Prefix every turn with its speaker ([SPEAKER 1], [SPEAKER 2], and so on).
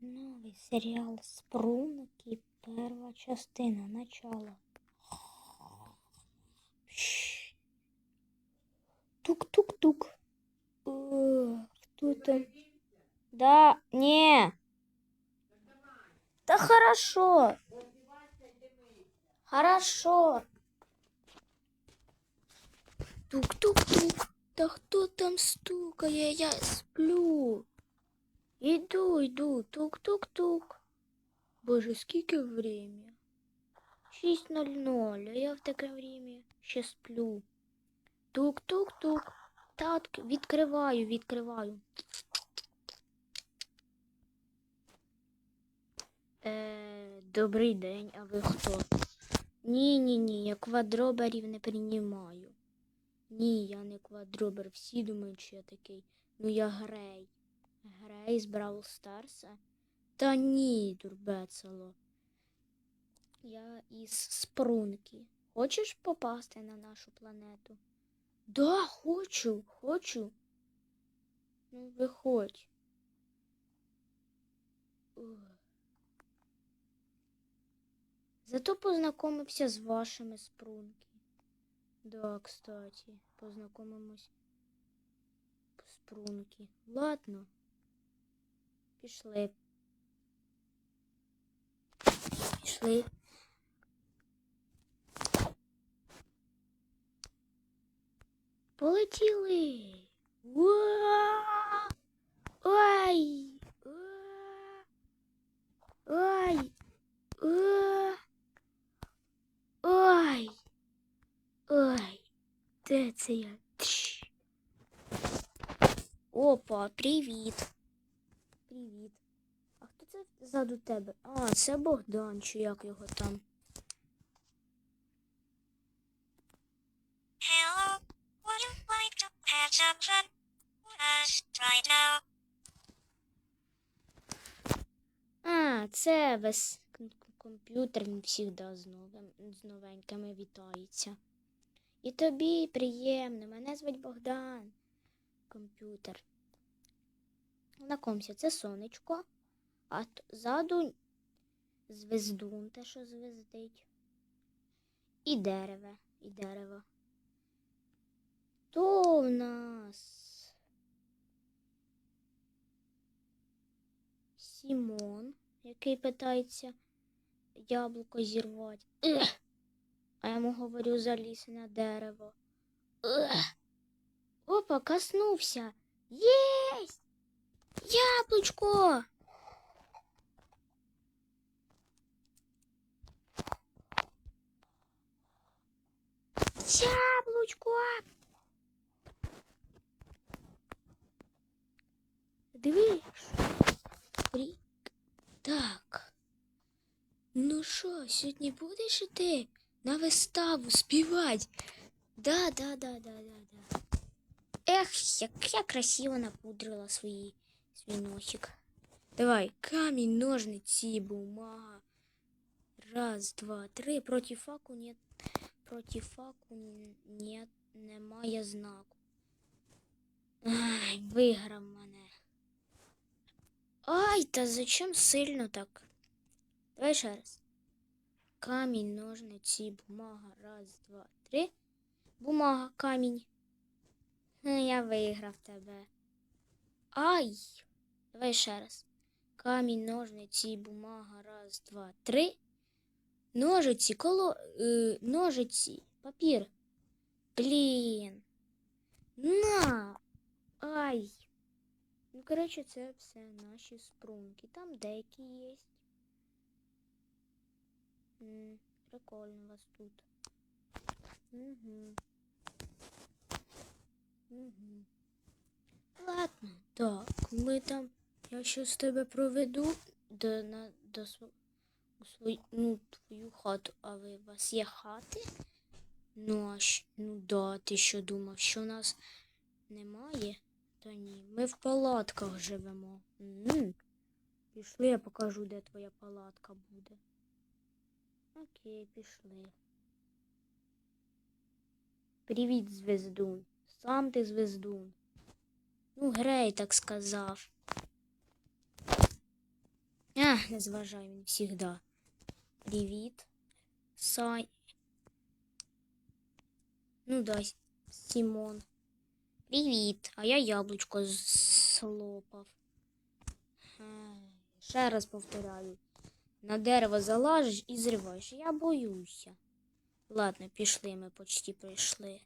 [SPEAKER 1] Новий серіал Спрунки, перша частина, начало. Тук-тук-тук. О, Хто там? Да, не. Да хорошо. Хорошо. Тук-тук-тук. Да хто там стукає? Я сплю. Іду, йду, тук-тук-тук. Боже, скільки время? 6.00, а я в таке время ще сплю. Тук-тук-тук. Так, відкриваю, відкриваю. Е, добрий день, а ви хто? Ні, ні, ні, я квадроберів не приймаю. Ні, я не квадробер. Всі думають, що я такий. Ну я грей. Грей з Бравл Старса? Та ні, дурбецело. Я із Спрунки. Хочеш попасти на нашу планету? Да, хочу, хочу. Ну, виходь. Зато познайомився з вашими спрунки. Да, кстати, познайомимось по спрунки. Ладно. Пішли. Пішли. Полетіли. Уа! Ой! Ой! Ой! Ой! Де це я? Опа, привіт. Привіт. А хто це ззаду тебе? А, це Богдан, чи як його там?
[SPEAKER 2] Hello, would you like to have some fun with us right now?
[SPEAKER 1] А, це весь комп'ютер, він завжди з, новим, з новенькими вітається. І тобі приємно, мене звуть Богдан. Комп'ютер. Знакомся, це сонечко, а ззаду звездун, те, що звездить. І дерево, і дерево. То в нас Сімон, який питається яблуко зірвати. Ех! А я йому говорю, залізь на дерево. Ех! Опа, коснувся. Єсть! Яблучко! Яблучко! Дивись. Рік. Так. Ну що, сьогодні будеш іти на виставу співати? Да, да, да, да, да, да. Ех, як я красиво напудрила свої, свій носик. Давай, камінь, ножниці, бумага. Раз, два, три. Проти факу нет. Проти факу н- нет, немає знаку. Ай, виграв мене. Ай, та зачем сильно так? Давай ще раз. Камінь, ножниці, бумага. Раз, два, три. Бумага, камінь. Ну, я виграв тебе. Ай! Давай ще раз. Камінь, ножниці, бумага. Раз, два, три. Ножиці, коло. Е, ножиці, папір. Блін. На. Ай. Ну, коротше, це все наші спрунки. Там деякі є. М, Прикольно у вас тут. Угу. Угу. Ладно, так, ми там. Я щось тебе проведу до, на, до свою, ну, твою хату. А ви у вас є хати? Ну, а щ- ну да, ти що думав, що у нас немає? Та ні, ми в палатках живемо. М. Пішли, я покажу, де твоя палатка буде. Окей, пішли. Привіт, звездун. Сам ти звездун. Ну, Грей так сказав. А, не зважай він завжди. Привіт. Сай. Ну да, Сімон. Привіт. А я яблучко слопав. Ще раз повторяю. На дерево залажиш і зриваєш. Я боюся. Ладно, пішли, ми почти прийшли.